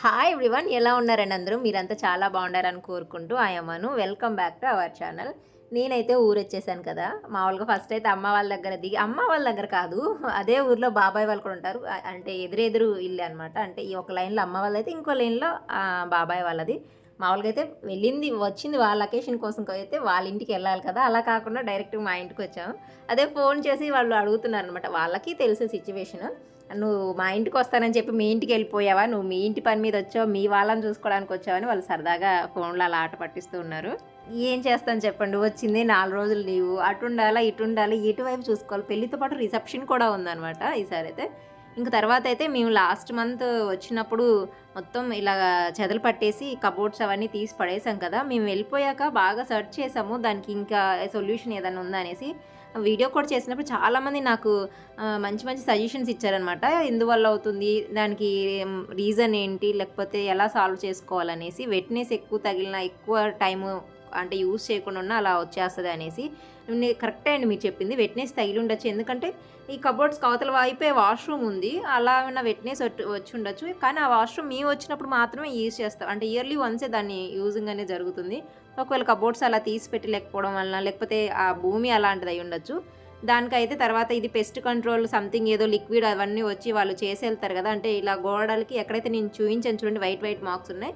Hi everyone ఎలా ఉన్నారండి అందరూ? మీరంతా చాలా బాగుండారని కోరుకుంటూ ఆయమ్మను welcome back to our channel నేనైతే ఊరు వచ్చేసాను కదా. మామూలుగా ఫస్ట్ అయితే అమ్మ వాళ్ళ దగ్గర దిగి అమ్మ వాళ్ళ దగ్గర కాదు అదే ఊర్లో బాబాయ్ వాళ్ళు కూడా ఉంటారు. అంటే ఎదురెదురు ఇల్లు అనమాట అంటే ఈ ఒక లైన్లో అమ్మ వాళ్ళైతే ఇంకో లైన్లో బాబాయ్ వాళ్ళది. మామూలుగా అయితే వెళ్ళింది వచ్చింది వాళ్ళ లొకేషన్ కోసం అయితే వాళ్ళ ఇంటికి వెళ్ళాలి కదా. అలా కాకుండా డైరెక్ట్ మా ఇంటికి వచ్చాము. అదే ఫోన్ చేసి వాళ్ళు అడుగుతున్నారు అనమాట వాళ్ళకి తెలిసే సిచ్యువేషన్ నువ్వు మా ఇంటికి వస్తానని చెప్పి మీ ఇంటికి వెళ్ళిపోయావా? నువ్వు మీ ఇంటి పని మీద వచ్చావు? మీ వాళ్ళని చూసుకోవడానికి వచ్చావని వాళ్ళు సరదాగా ఫోన్లో అలా ఆట పట్టిస్తూ ఉన్నారు. ఏం చేస్తాను చెప్పండి? వచ్చింది నాలుగు రోజులు లీవు. అటు ఉండాలా ఇటు ఉండాలి ఇటువైపు చూసుకోవాలి? పెళ్ళితో పాటు రిసెప్షన్ కూడా ఉందన్నమాట ఈసారి అయితే. ఇంక తర్వాత అయితే మేము లాస్ట్ మంత్ వచ్చినప్పుడు మొత్తం ఇలా చెదలు పట్టేసి కబోర్డ్స్ అవన్నీ తీసి పడేసాం కదా. మేము వెళ్ళిపోయాక బాగా సెర్చ్ చేసాము. దానికి ఇంకా సొల్యూషన్ ఏదైనా ఉందా అనేసి వీడియో కూడా చేసినప్పుడు చాలామంది నాకు మంచి మంచి సజెషన్స్ ఇచ్చారనమాట ఎందువల్ల అవుతుంది? దానికి రీజన్ ఏంటి? లేకపోతే ఎలా సాల్వ్ చేసుకోవాలనేసి వెట్నెస్ ఎక్కువ తగిలిన ఎక్కువ టైము అంటే యూస్ చేయకుండా ఉన్నా అలా వచ్చేస్తుంది అనేసి. కరెక్టే అండి మీరు చెప్పింది. వెట్నెస్ తగిలి ఉండొచ్చు. ఎందుకంటే ఈ కబోర్డ్స్ కవతల వైపే వాష్రూమ్ ఉంది. అలా ఉన్న వెట్నెస్ వచ్చి ఉండొచ్చు. కానీ ఆ వాష్రూమ్ మేము వచ్చినప్పుడు మాత్రమే యూజ్ చేస్తాం. అంటే ఇయర్లీ వన్సే దాన్ని యూజింగ్ అనేది జరుగుతుంది. ఒకవేళ కబోర్డ్స్ అలా తీసి పెట్టలేకపోవడం వలన లేకపోతే ఆ భూమి అలాంటిది అయి ఉండొచ్చు. దానికైతే తర్వాత ఇది పెస్ట్ కంట్రోల్ సంథింగ్ ఏదో లిక్విడ్ అవన్నీ వచ్చి వాళ్ళు చేసి వెళ్తారు కదా. అంటే ఇలా గోడలకి ఎక్కడైతే నేను చూపించాను చూడండి వైట్ వైట్ మార్క్స్ ఉన్నాయి.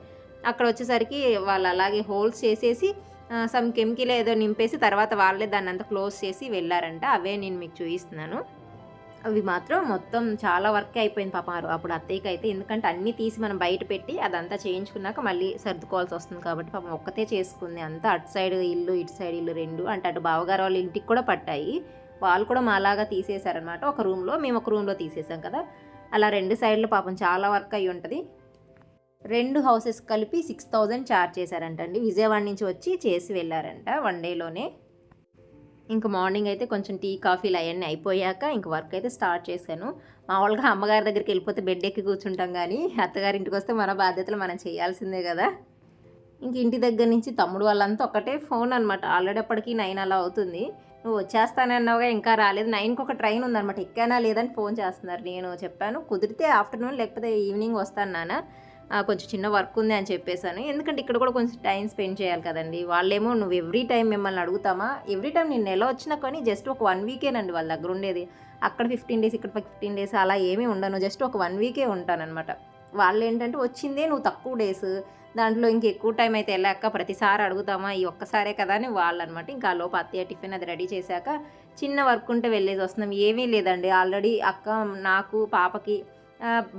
అక్కడ వచ్చేసరికి వాళ్ళు అలాగే హోల్స్ చేసేసి సమ్ కెమికల్ ఏదో నింపేసి తర్వాత వాళ్ళే దాన్ని అంతా క్లోజ్ చేసి వెళ్ళారంట. అవే నేను మీకు చూపిస్తున్నాను. అవి మాత్రం మొత్తం చాలా వర్క్ అయిపోయింది పాపం అప్పుడు అత్తయ్యకి అయితే ఎందుకంటే అన్నీ తీసి మనం బయట పెట్టి అదంతా చేయించుకున్నాక మళ్ళీ సర్దుకోవాల్సి వస్తుంది కాబట్టి పాపం ఒక్కతే చేసుకుంది. అంతా అటు సైడ్ ఇల్లు ఇటు సైడ్ ఇల్లు రెండు అంటే అటు బావగారు వాళ్ళ ఇంటికి కూడా పట్టాయి. వాళ్ళు కూడా మాలాగా తీసేశారనమాట ఒక రూమ్లో మేము ఒక రూమ్లో తీసేసాం కదా. అలా రెండు సైడ్లు పాపం చాలా వర్క్ అయి ఉంటుంది. రెండు హౌసెస్ కలిపి సిక్స్ థౌజండ్ ఛార్జ్ చేశారంటండి. విజయవాడ నుంచి వచ్చి చేసి వెళ్ళారంట వన్ డేలోనే. ఇంక మార్నింగ్ అయితే కొంచెం టీ కాఫీలు అవన్నీ అయిపోయాక ఇంక వర్క్ అయితే స్టార్ట్ చేశాను. మామూలుగా అమ్మగారి దగ్గరికి వెళ్ళిపోతే బెడ్ ఎక్కి కూర్చుంటాం కానీ అత్తగారి ఇంటికి వస్తే మన బాధ్యతలు మనం చేయాల్సిందే కదా. ఇంక ఇంటి దగ్గర నుంచి తమ్ముడు వాళ్ళంతా ఒకటే ఫోన్ అనమాట ఆల్రెడీ అప్పటికి నైన్ అలా అవుతుంది. నువ్వు వచ్చేస్తానన్నావుగా ఇంకా రాలేదు. నైన్కి ఒక ట్రైన్ ఉందన్నమాట. ఎక్కానా లేదని ఫోన్ చేస్తున్నారు. నేను చెప్పాను కుదిరితే ఆఫ్టర్నూన్ లేకపోతే ఈవినింగ్ వస్తాను నాన్న. కొంచెం చిన్న వర్క్ ఉంది అని చెప్పేశాను ఎందుకంటే ఇక్కడ కూడా కొంచెం టైం స్పెండ్ చేయాలి కదండి. వాళ్ళేమో నువ్వు ఎవ్రీ టైం మిమ్మల్ని అడుగుతామా? ఎవ్రీ టైం నేను నెల వచ్చినా కానీ జస్ట్ ఒక వన్ వీకేనండి వాళ్ళ దగ్గర ఉండేది. అక్కడ ఫిఫ్టీన్ డేస్ ఇక్కడ ఫిఫ్టీన్ డేస్ అలా ఏమీ ఉండను. జస్ట్ ఒక వన్ వీకే ఉంటానన్నమాట. వాళ్ళు ఏంటంటే వచ్చిందే నువ్వు తక్కువ డేస్. దాంట్లో ఇంక ఎక్కువ టైం అయితే వెళ్ళాక ప్రతిసారి అడుగుతామా? ఈ ఒక్కసారే కదా అని వాళ్ళు అనమాట ఇంకా లోపు అత్తయ్య టిఫిన్ అది రెడీ చేశాక చిన్న వర్క్ ఉంటే వెళ్ళేసి వస్తున్నాం. ఏమీ లేదండి. ఆల్రెడీ అక్క నాకు పాపకి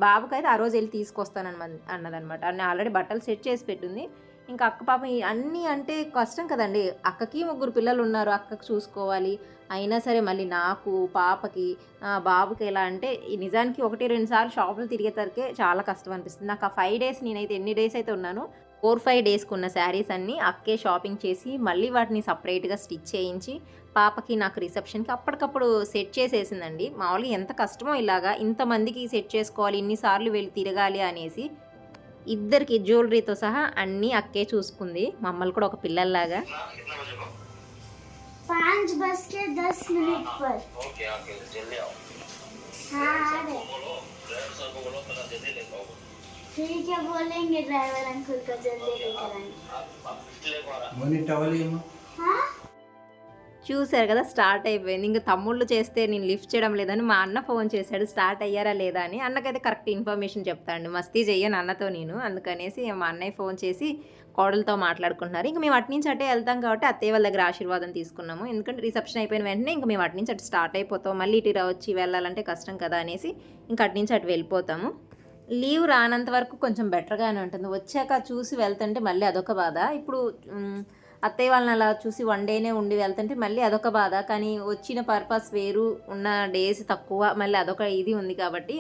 బాబుకైతే ఆ రోజు వెళ్ళి తీసుకొస్తానని అన్నదనమాట అన్న ఆల్రెడీ బట్టలు సెట్ చేసి పెట్టింది. ఇంకా అక్క పాప అన్నీ అంటే కష్టం కదండి. అక్కకి ముగ్గురు పిల్లలు ఉన్నారు అక్కకి చూసుకోవాలి. అయినా సరే మళ్ళీ నాకు పాపకి బాబుకి ఎలా అంటే ఈ నిజానికి ఒకటి రెండు సార్లు షాపులు తిరిగేసరికి చాలా కష్టం అనిపిస్తుంది. నాకు ఆ ఫైవ్ డేస్ నేనైతే ఎన్ని డేస్ అయితే ఉన్నాను ఫోర్ ఫైవ్ డేస్కి ఉన్న శారీస్ అన్నీ అక్కే షాపింగ్ చేసి మళ్ళీ వాటిని సపరేట్గా స్టిచ్ చేయించి పాపకి నాకు రిసెప్షన్కి అప్పటికప్పుడు సెట్ చేసేసిందండి మామూలుగా ఎంత కష్టమో ఇలాగా ఇంతమందికి సెట్ చేసుకోవాలి ఇన్నిసార్లు వెళ్ళి తిరగాలి అనేసి ఇద్దరికి జ్యువెలరీతో సహా అన్నీ అక్కే చూసుకుంది మమ్మల్ని కూడా ఒక పిల్లల్లాగా पाँच बज के दस मिनट पर ओके ओके जल्दी आओ हाँ आ रहे बोलो ड्राइवर साहब को बोलो थोड़ा जल्दी लेकर आओ ठीक है बोलेंगे ड्राइवर अंकल को जल्दी लेकर आएंगे చూశారు కదా స్టార్ట్ అయిపోయింది. ఇంకా తమ్ముళ్ళు చేస్తే నేను లిఫ్ట్ చేయడం లేదని మా అన్న ఫోన్ చేశాడు స్టార్ట్ అయ్యారా లేదా అని. అన్నకైతే కరెక్ట్ ఇన్ఫర్మేషన్ చెప్తాను మస్తీ చెయ్యను అన్నతో నేను. అందుకనేసి మా అన్నయ్య ఫోన్ చేసి కోడలతో మాట్లాడుకుంటున్నారు. ఇంక మేము అటు నుంచి అటే వెళ్తాం కాబట్టి అత్తయ్య వాళ్ళ దగ్గర ఆశీర్వాదం తీసుకున్నాము. ఎందుకంటే రిసెప్షన్ అయిపోయిన వెంటనే ఇంక మేము అటు నుంచి అటు స్టార్ట్ అయిపోతాం. మళ్ళీ ఇటు వచ్చి వెళ్ళాలంటే కష్టం కదా అనేసి ఇంక అటు నుంచి అటు వెళ్ళిపోతాము. లీవ్ రానంత వరకు కొంచెం బెటర్గానే ఉంటుంది. వచ్చాక చూసి వెళ్తుంటే మళ్ళీ అదొక బాధ. ఇప్పుడు అత్తయ్య వాళ్ళని అలా చూసి వన్ డేనే ఉండి వెళ్తుంటే మళ్ళీ అదొక బాధ. కానీ వచ్చిన పర్పస్ వేరు ఉన్న డేస్ తక్కువ మళ్ళీ అదొక ఇది ఉంది కాబట్టి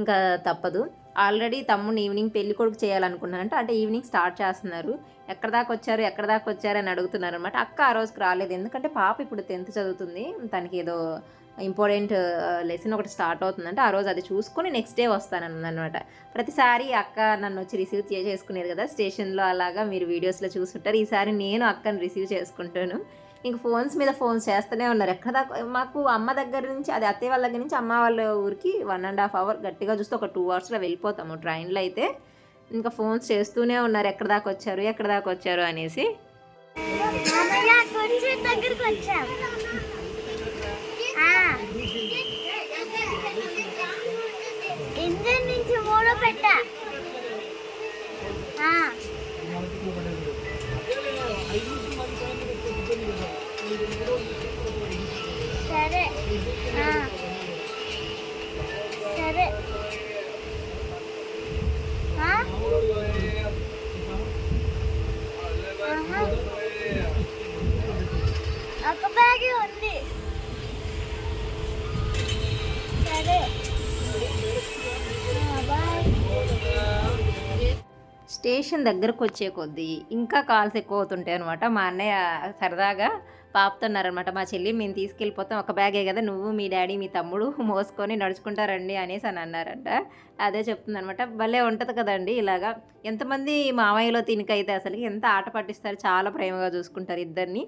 ఇంకా తప్పదు. ఆల్రెడీ తమ్ముడు ఈవినింగ్ పెళ్ళి కొడుకు చేయాలనుకున్నారంట అంటే ఈవినింగ్ స్టార్ట్ చేస్తున్నారు. ఎక్కడ దాకా వచ్చారు ఎక్కడ దాకా వచ్చారు అని అడుగుతున్నారు అనమాట అక్క ఆ రోజుకి రాలేదు. ఎందుకంటే పాప ఇప్పుడు టెన్త్ చదువుతుంది. తనకి ఏదో ఇంపార్టెంట్ లెసన్ ఒకటి స్టార్ట్ అవుతుందంటే ఆ రోజు అది చూసుకొని నెక్స్ట్ డే వస్తానన్నమాట. ప్రతిసారి అక్క నన్ను వచ్చి రిసీవ్ చేసుకునేది కదా స్టేషన్లో అలాగా మీరు వీడియోస్లో చూసుంటారు. ఈసారి నేను అక్కని రిసీవ్ చేసుకుంటాను. ఇంక ఫోన్స్ మీద ఫోన్స్ చేస్తూనే ఉన్నారు. ఎక్కడ దాకా మాకు అమ్మ దగ్గర నుంచి అది అత్తయ్య వాళ్ళ దగ్గర నుంచి అమ్మ వాళ్ళ ఊరికి వన్ అండ్ హాఫ్ అవర్ గట్టిగా చూస్తే ఒక టూ అవర్స్లో వెళ్ళిపోతాము ట్రైన్లో అయితే. ఇంకా ఫోన్స్ చేస్తూనే ఉన్నారు. ఎక్కడ దాకా వచ్చారు ఎక్కడ దాకా వచ్చారు అనేసి మామయ్య కొంచెం దగ్గరికి వచ్చాం ఆ. ఇంజన్ నుంచి మూడో పెట్ట. సరే. సరే. ఒక బ్యాగే ఉంది. సరే. స్టేషన్ దగ్గరకు వచ్చే కొద్దీ ఇంకా కాల్స్ ఎక్కువ అవుతుంటాయి అనమాట మా అన్నయ్య సరదాగా పాపుతున్నారనమాట మా చెల్లి మేము తీసుకెళ్ళిపోతాం ఒక బ్యాగే కదా నువ్వు మీ డాడీ మీ తమ్ముడు మోసుకొని నడుచుకుంటారండి అనేసి అని అన్నారంట. అదే చెప్తుందనమాట భలే ఉంటుంది కదండి ఇలాగా. ఎంతమంది మామయ్యలో తినికైతే అసలు ఎంత ఆట పట్టిస్తారు చాలా ప్రేమగా చూసుకుంటారు ఇద్దరిని.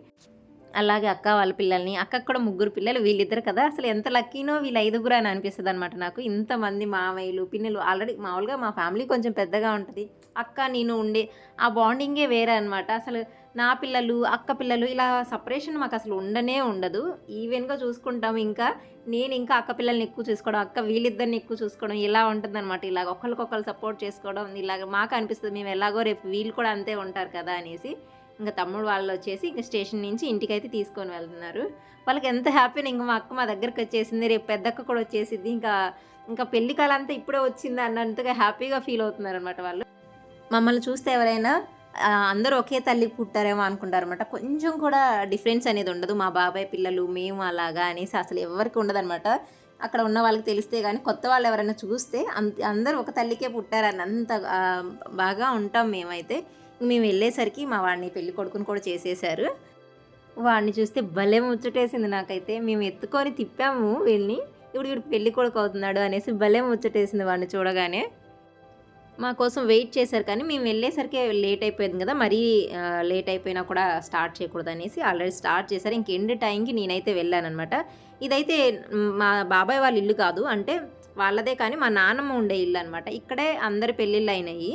అలాగే అక్క వాళ్ళ పిల్లల్ని అక్కకు కూడా ముగ్గురు పిల్లలు వీళ్ళిద్దరు కదా. అసలు ఎంత లక్కీనో వీళ్ళు ఐదుగురు అని అనిపిస్తుంది అనమాట నాకు. ఇంతమంది మామయ్యలు పిన్నెలు ఆల్రెడీ మామూలుగా మా ఫ్యామిలీ కొంచెం పెద్దగా ఉంటుంది. అక్క నేను ఉండే ఆ బాండింగే వేరే అనమాట అసలు నా పిల్లలు అక్క పిల్లలు ఇలా సపరేషన్ మాకు అసలు ఉండనే ఉండదు. ఈవెన్గా చూసుకుంటాం ఇంకా. నేను ఇంకా అక్క పిల్లల్ని ఎక్కువ చూసుకోవడం అక్క వీళ్ళిద్దరిని ఎక్కువ చూసుకోవడం ఇలా ఉంటుందన్నమాట. ఇలాగ ఒకరికొకరు సపోర్ట్ చేసుకోవడం ఇలాగ మాకు అనిపిస్తుంది. మేము ఎలాగో రేపు వీళ్ళు కూడా అంతే ఉంటారు కదా అనేసి. ఇంకా తమ్ముడు వాళ్ళు వచ్చేసి ఇంకా స్టేషన్ నుంచి ఇంటికి అయితే తీసుకొని వెళ్తున్నారు. వాళ్ళకి ఎంత హ్యాపీ ఇంకా మా అక్క మా దగ్గరకు వచ్చేసింది. రేపు పెద్దక్క కూడా వచ్చేసింది ఇంకా ఇంకా పెళ్ళి కాలం అంతా ఇప్పుడే వచ్చింది అన్నంతగా హ్యాపీగా ఫీల్ అవుతున్నారు అనమాట వాళ్ళు. మమ్మల్ని చూస్తే ఎవరైనా అందరూ ఒకే తల్లికి పుట్టారేమో అనుకుంటారు అనమాట కొంచెం కూడా డిఫరెన్స్ అనేది ఉండదు. మా బాబాయ్ పిల్లలు మేము అలాగా అనేసి అసలు ఎవరికి ఉండదనమాట అక్కడ ఉన్న వాళ్ళకి తెలిస్తే కానీ కొత్త వాళ్ళు ఎవరైనా చూస్తే అంత అందరూ ఒక తల్లికే పుట్టారని అంత బాగా ఉంటాం మేమైతే. మేము వెళ్ళేసరికి మా వాడిని పెళ్ళి కొడుకుని కూడా చేసేసారు వాడిని చూస్తే భలే ముచ్చటేసింది నాకైతే. మేము ఎత్తుకొని తిప్పాము వీళ్ళని. ఇప్పుడు ఇప్పుడు పెళ్ళి కొడుకు అవుతున్నాడు అనేసి భలే ముచ్చటేసింది వాడిని చూడగానే. మా కోసం వెయిట్ చేశారు కానీ మేము వెళ్ళేసరికి లేట్ అయిపోయింది కదా. మరీ లేట్ అయిపోయినా కూడా స్టార్ట్ చేయకూడదు అనేసి ఆల్రెడీ స్టార్ట్ చేశారు. ఇంకెండ్ టైంకి నేనైతే వెళ్ళానమాట ఇదైతే మా బాబాయ్ వాళ్ళ ఇల్లు కాదు. అంటే వాళ్ళదే కానీ మా నాన్నమ్మ ఉండే ఇల్లు అనమాట ఇక్కడే అందరి పెళ్ళిళ్ళు అయినాయి.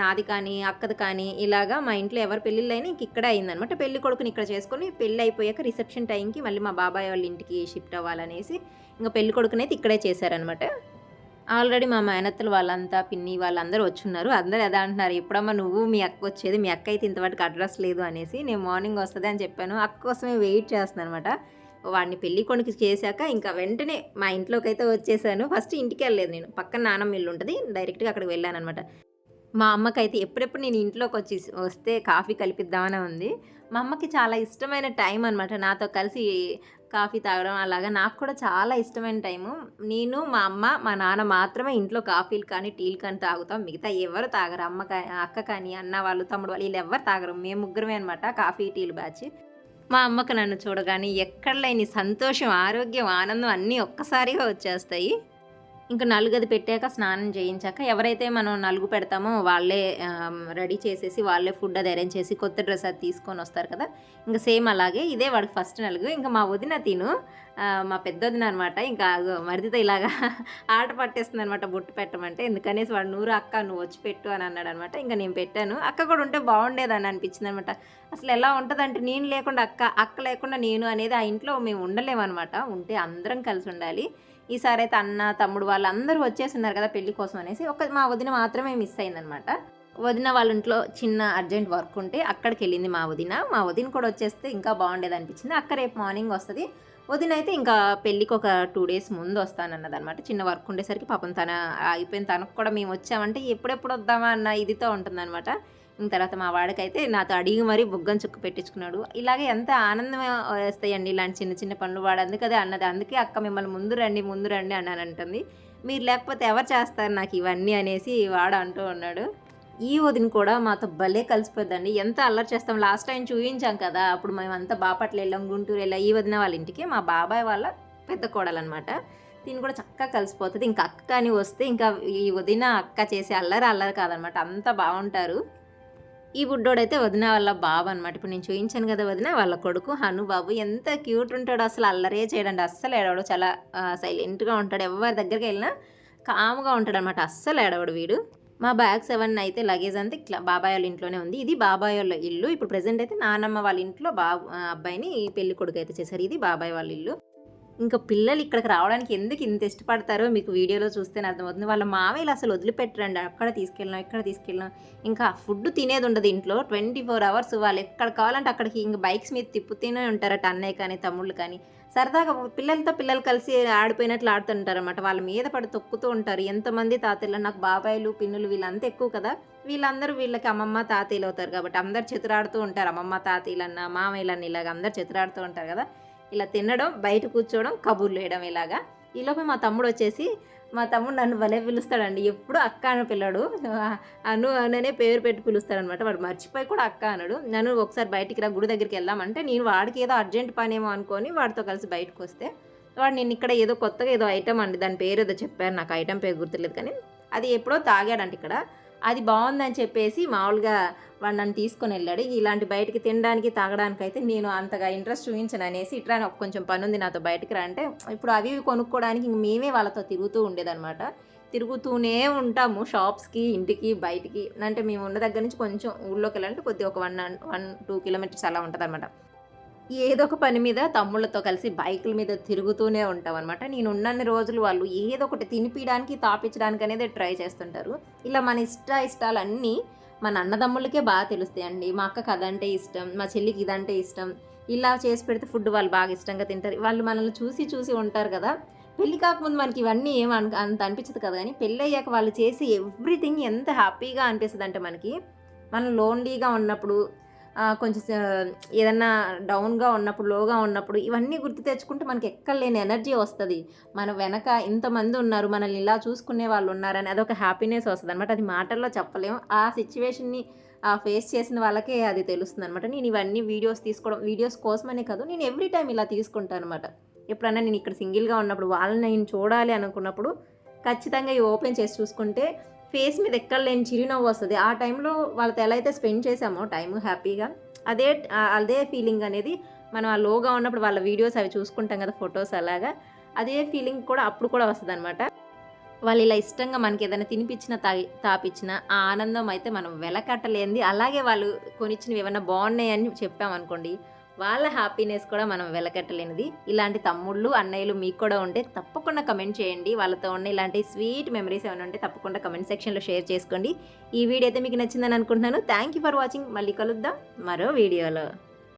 నాది కానీ అక్కది కానీ ఇలాగా మా ఇంట్లో ఎవరి పెళ్ళిళ్ళైనా ఇంక ఇక్కడే అయిందనమాట. పెళ్ళి కొడుకుని ఇక్కడ చేసుకొని పెళ్ళి అయిపోయాక రిసెప్షన్ టైంకి మళ్ళీ మా బాబాయ్ వాళ్ళ ఇంటికి షిఫ్ట్ అవ్వాలనేసి ఇంకా పెళ్ళి కొడుకునైతే ఇక్కడే చేశారనమాట. ఆల్రెడీ మా మేనత్తలు వాళ్ళంతా పిన్ని వాళ్ళందరూ వచ్చున్నారు. అందరూ అదే అంటున్నారు? ఎప్పుడమ్మా నువ్వు మీ అక్క వచ్చేది? మీ అక్క అయితే ఇంతవరకు అడ్రస్ లేదు అనేసి నేను మార్నింగ్ వస్తుంది అని చెప్పాను. అక్క కోసమే వెయిట్ చేస్తున్నాను అనమాట వాడిని పెళ్ళి కొడుకు చేశాక ఇంకా వెంటనే మా ఇంట్లోకి అయితే వచ్చేసాను. ఫస్ట్ ఇంటికి వెళ్ళలేదు నేను. పక్కన నానమ్మ ఇల్లు ఉంటుంది. డైరెక్ట్గా అక్కడికి వెళ్ళాను అనమాట మా అమ్మకైతే ఎప్పుడెప్పుడు నేను ఇంట్లోకి వచ్చి వస్తే కాఫీ కలిపిద్దామనే ఉంది. మా అమ్మకి చాలా ఇష్టమైన టైం అనమాట నాతో కలిసి కాఫీ తాగడం అలాగా. నాకు కూడా చాలా ఇష్టమైన టైము. నేను మా అమ్మ మా నాన్న మాత్రమే ఇంట్లో కాఫీలు కానీ టీలు కానీ తాగుతాం. మిగతా ఎవరు తాగరు. అమ్మ కానీ అక్క కానీ అన్న వాళ్ళు తమ్ముడు వాళ్ళు వీళ్ళు ఎవరు తాగరు. మేము ముగ్గురమే అనమాట కాఫీ టీలు బ్యాచ్. మా అమ్మకు నన్ను చూడగానే ఎక్కడ లేని సంతోషం ఆరోగ్యం ఆనందం అన్నీ ఒక్కసారిగా వచ్చేస్తాయి. ఇంకా నలుగది పెట్టాక స్నానం చేయించాక ఎవరైతే మనం నలుగు పెడతామో వాళ్ళే రెడీ చేసేసి వాళ్ళే ఫుడ్ అది అరేంజ్ చేసి కొత్త డ్రెస్ అది తీసుకొని వస్తారు కదా. ఇంకా సేమ్ అలాగే ఇదే వాడికి ఫస్ట్ నలుగు. ఇంకా మా వదిన తిను. మా పెద్ద వదిన అనమాట ఇంకా మరిదితో ఇలాగా ఆట పట్టేస్తుంది అనమాట బొట్టు పెట్టమంటే. ఎందుకనేసి వాడు నూరు అక్క నువ్వు వచ్చి పెట్టు అని అన్నాడు అనమాట ఇంకా నేను పెట్టాను. అక్క కూడా ఉంటే బాగుండేదని అనిపించింది అనమాట అసలు ఎలా ఉంటుందంటే నేను లేకుండా అక్క అక్క లేకుండా నేను అనేది ఆ ఇంట్లో మేము ఉండలేమన్నమాట. ఉంటే అందరం కలిసి ఉండాలి. ఈసారి అయితే అన్న తమ్ముడు వాళ్ళందరూ వచ్చేసి ఉన్నారు కదా పెళ్ళి కోసం అనేసి ఒక మా వదిన మాత్రమే మిస్ అయిందనమాట వదిన వాళ్ళ ఇంట్లో చిన్న అర్జెంట్ వర్క్ ఉంటే అక్కడికి వెళ్ళింది మా వదిన. మా వదిన కూడా వచ్చేస్తే ఇంకా బాగుండేది అనిపించింది. అక్క రేపు మార్నింగ్ వస్తుంది. వదిన అయితే ఇంకా పెళ్ళికి ఒక టూ డేస్ ముందు వస్తానన్నది అనమాట చిన్న వర్క్ ఉండేసరికి పాపం తన అయిపోయిన తనకు కూడా మేము వచ్చామంటే ఎప్పుడెప్పుడు వద్దామా అన్న ఇదితో ఉంటుందన్నమాట. ఇంక తర్వాత మా వాడికైతే నాతో అడిగి మరీ బుగ్గని చుక్క పెట్టించుకున్నాడు. ఇలాగే ఎంత ఆనందం వేస్తాయండి ఇలాంటి చిన్న చిన్న పనులు. వాడు అందుకదే అన్నది. అందుకే అక్క మిమ్మల్ని ముందు రండి ముందు రండి అన్నానంటుంది. మీరు లేకపోతే ఎవరు చేస్తారు నాకు ఇవన్నీ అనేసి వాడు అంటూ ఉన్నాడు. ఈ వదిన కూడా మాతో భలే కలిసిపోద్దండి ఎంత అల్లరి చేస్తాం. లాస్ట్ టైం చూపించాం కదా అప్పుడు మేమంతా బాపట్ల వెళ్ళాం గుంటూరు వెళ్ళాం ఈ వదిన వాళ్ళ ఇంటికి మా బాబాయ్ వాళ్ళ పెద్ద కోడలన్నమాట దీన్ని కూడా చక్కగా కలిసిపోతుంది. ఇంకా అక్క కానీ వస్తే ఇంకా ఈ వదిన అక్క చేసే అల్లరి అల్లరి కాదనమాట. అంత బాగుంటారు. ఈ బుడ్డోడైతే వదిన వాళ్ళ బాబు అనమాట ఇప్పుడు నేను చూపించాను కదా వదిన వాళ్ళ కొడుకు హను బాబు ఎంత క్యూట్ ఉంటాడో అసలు అల్లరే చేయడండి. అస్సలు ఏడవడు. చాలా సైలెంట్గా ఉంటాడు. ఎవరి దగ్గరికి వెళ్ళినా కామ్గా ఉంటాడు అనమాట అస్సలు ఏడవడు వీడు. మా బ్యాగ్స్ అవన్నీ అయితే లగేజ్ అంతా ఇట్లా బాబాయ్ వాళ్ళ ఇంట్లోనే ఉంది. ఇది బాబాయ్ వాళ్ళ ఇల్లు. ఇప్పుడు ప్రెసెంట్ అయితే నానమ్మ వాళ్ళ ఇంట్లో బాబు అబ్బాయిని పెళ్ళి కొడుకు అయితే చేశారు. ఇది బాబాయ్ వాళ్ళ ఇల్లు. ఇంకా పిల్లలు ఇక్కడికి రావడానికి ఎందుకు ఇంత ఇష్టపడతారో మీకు వీడియోలో చూస్తేనే అర్థమవుతుంది. వాళ్ళ మామయ్యలు అసలు వదిలిపెట్టరండి. అక్కడ తీసుకెళ్ళాం ఇక్కడ తీసుకెళ్ళాం ఇంకా ఫుడ్ తినేది ఉండదు ఇంట్లో. ట్వంటీ ఫోర్ అవర్స్ వాళ్ళు ఎక్కడ కావాలంటే అక్కడికి. ఇంకా బైక్స్ మీద తిప్పుతూనే ఉంటారట అన్నయ్య కానీ తమ్ముళ్ళు కానీ. సరదాగా పిల్లలతో పిల్లలు కలిసి ఆడిపోయినట్లు ఆడుతుంటారు అనమాట వాళ్ళ మీద పడి తొక్కుతూ ఉంటారు. ఎంతమంది తాతయ్యలు నాకు బాబాయిలు పిన్నులు వీళ్ళంతా ఎక్కువ కదా. వీళ్ళందరూ వీళ్ళకి అమ్మమ్మ తాతయ్యలు అవుతారు కాబట్టి అందరు చెతురాడుతూ ఉంటారు. అమ్మమ్మ తాతయ్యలన్న మామయ్యలన్న ఇలాగ అందరు చెతురాడుతూ ఉంటారు కదా. ఇలా తినడం బయట కూర్చోవడం కబుర్లు వేయడం ఇలాగా. ఈలోపు మా తమ్ముడు వచ్చేసి మా తమ్ముడు నన్ను భలే పిలుస్తాడండి. ఎప్పుడు అక్క అని పిల్లడు. అను అననే పేరు పెట్టి పిలుస్తాడనమాట వాడు మర్చిపోయి కూడా అక్క అనడు. నన్ను ఒకసారి బయటికి రా గుడి దగ్గరికి వెళ్దామంటే నేను వాడికి ఏదో అర్జెంట్ పనేమో అనుకొని వాడితో కలిసి బయటకు వస్తే వాడు నేను ఇక్కడ ఏదో కొత్తగా ఏదో ఐటమ్ అండి. దాని పేరు ఏదో చెప్పారు. నాకు ఐటమ్ పేరు గుర్తులేదు కానీ అది ఎప్పుడో తాగాడంట ఇక్కడ. అది బాగుందని చెప్పేసి మామూలుగా వాడు నన్ను తీసుకొని వెళ్ళాడు. ఇలాంటి బయటికి తినడానికి తాగడానికి అయితే నేను అంతగా ఇంట్రెస్ట్ చూపించను అనేసి ఇట్లా నాకు కొంచెం పని ఉంది నాతో బయటికి రా అంటే ఇప్పుడు అవి కొనుక్కోవడానికి ఇంక మేమే వాళ్ళతో తిరుగుతూ ఉండేదన్నమాట. తిరుగుతూనే ఉంటాము షాప్స్కి ఇంటికి బయటికి. అంటే మేము ఉన్న దగ్గర నుంచి కొంచెం ఊళ్ళోకి వెళ్ళాలంటే కొద్దిగా ఒక వన్ వన్ టూ కిలోమీటర్స్ అలా ఉంటుంది అనమాట ఏదో ఒక పని మీద తమ్ముళ్ళతో కలిసి బైకుల మీద తిరుగుతూనే ఉంటాం అనమాట నేను ఉన్నన్ని రోజులు వాళ్ళు ఏదో ఒకటి తినిపించడానికి తాపించడానికి అనేది ట్రై చేస్తుంటారు. ఇలా మన ఇష్ట ఇష్టాలన్నీ మన అన్నదమ్ములకే బాగా తెలుస్తాయండి మా అక్కకి అదంటే ఇష్టం మా చెల్లికి ఇదంటే ఇష్టం. ఇలా చేసి పెడితే ఫుడ్ వాళ్ళు బాగా ఇష్టంగా తింటారు. వాళ్ళు మనల్ని చూసి చూసి ఉంటారు కదా. పెళ్ళి కాకముందు మనకి ఇవన్నీ ఏం అంత అనిపించదు కదా. కానీ పెళ్ళి అయ్యాక వాళ్ళు చేసి ఎవ్రీథింగ్ ఎంత హ్యాపీగా అనిపిస్తుంది అంటే మనకి మనం లోన్లీగా ఉన్నప్పుడు కొంచెం ఏదన్నా డౌన్గా ఉన్నప్పుడు లోగా ఉన్నప్పుడు ఇవన్నీ గుర్తు తెచ్చుకుంటే మనకి ఎక్కడలేని ఎనర్జీ వస్తుంది. మన వెనక ఇంతమంది ఉన్నారు మనల్ని ఇలా చూసుకునే వాళ్ళు ఉన్నారని అదొక హ్యాపీనెస్ వస్తుంది అనమాట అది మాటల్లో చెప్పలేము. ఆ సిచ్యువేషన్ని ఆ ఫేస్ చేసిన వాళ్ళకే అది తెలుస్తుంది అనమాట నేను ఇవన్నీ వీడియోస్ తీసుకోవడం వీడియోస్ కోసమనే కాదు నేను ఎవ్రీ టైం ఇలా తీసుకుంటాను అనమాట ఎప్పుడన్నా నేను ఇక్కడ సింగిల్గా ఉన్నప్పుడు వాళ్ళని నేను చూడాలి అనుకున్నప్పుడు ఖచ్చితంగా ఇవి ఓపెన్ చేసి చూసుకుంటే ఫేస్ మీద ఎక్కడలేని చిరునవ్వు వస్తుంది. ఆ టైంలో వాళ్ళతో ఎలా అయితే స్పెండ్ చేసామో టైం హ్యాపీగా అదే అదే ఫీలింగ్ అనేది మనం ఆ లోగా ఉన్నప్పుడు వాళ్ళ వీడియోస్ అవి చూసుకుంటాం కదా ఫొటోస్ అలాగా అదే ఫీలింగ్ కూడా అప్పుడు కూడా వస్తుంది అనమాట వాళ్ళు ఇలా ఇష్టంగా మనకి ఏదైనా తినిపించిన తాగి తాపించిన ఆ ఆనందం అయితే మనం వెలకట్టలేంది అలాగే వాళ్ళు కొనిచ్చినవి ఏమైనా బాగున్నాయని చెప్పామనుకోండి వాళ్ళ హ్యాపీనెస్ కూడా మనం వెలకట్టలేనిది. ఇలాంటి తమ్ముళ్ళు అన్నయ్యలు మీకు కూడా ఉంటే తప్పకుండా కమెంట్ చేయండి. వాళ్ళతో ఉన్న ఇలాంటి స్వీట్ మెమరీస్ ఏమైనా ఉంటే తప్పకుండా కమెంట్ సెక్షన్లో షేర్ చేసుకోండి. ఈ వీడియో అయితే మీకు నచ్చిందని అనుకుంటున్నాను. థ్యాంక్ యూ ఫర్ వాచింగ్ మళ్ళీ కలుద్దాం మరో వీడియోలో.